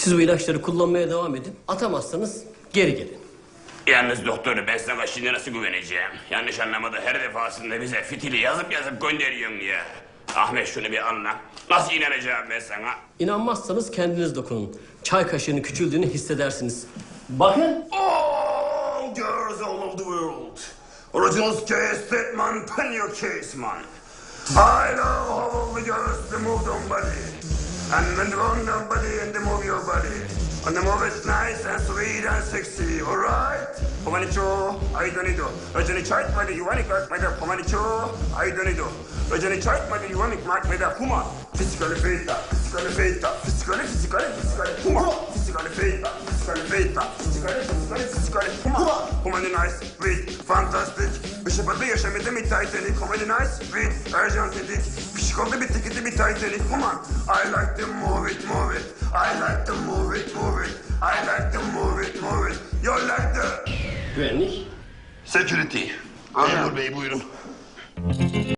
Siz bu ilaçları kullanmaya devam edin. Atamazsanız geri gelin. Yalnız doktoru ben sana şimdi nasıl güveneceğim? Yanlış anlamadı her defasında bize fitili yazıp yazıp gönderiyorsun ya. Ahmet şunu bir anla. Nasıl inanacağım ben sana? İnanmazsanız kendiniz dokunun. Çay kaşığının küçüldüğünü hissedersiniz. Bakın. Oh, girls all over the world. Original case statement, pen your case, man. I how all the girls move their body. And when move their body and body. And the more it's nice and sweet and sexy, alright? 보관했죠? 아이돌이도 여전히 차트마다 유한이가 마다 보관했죠? 아이돌이도 여전히 차트마다 유한이가 마다 후마 피지컬이 페이다 피지컬이 페이다 피지컬이 피지컬이 피지컬이 후마 피지컬이 페이다 피지컬이 페이다 피지컬이 피지컬이 피지컬이 후마 후마는 나이스 윗 판타스틱 sweet, Arjantinik. Bir şey oldu bir tiketi bir Titanic. Puma. I like to move it, move it. I like to move it, move it. I like to move it, move it. You like the... Güvenlik. Security. Memur bey buyurun.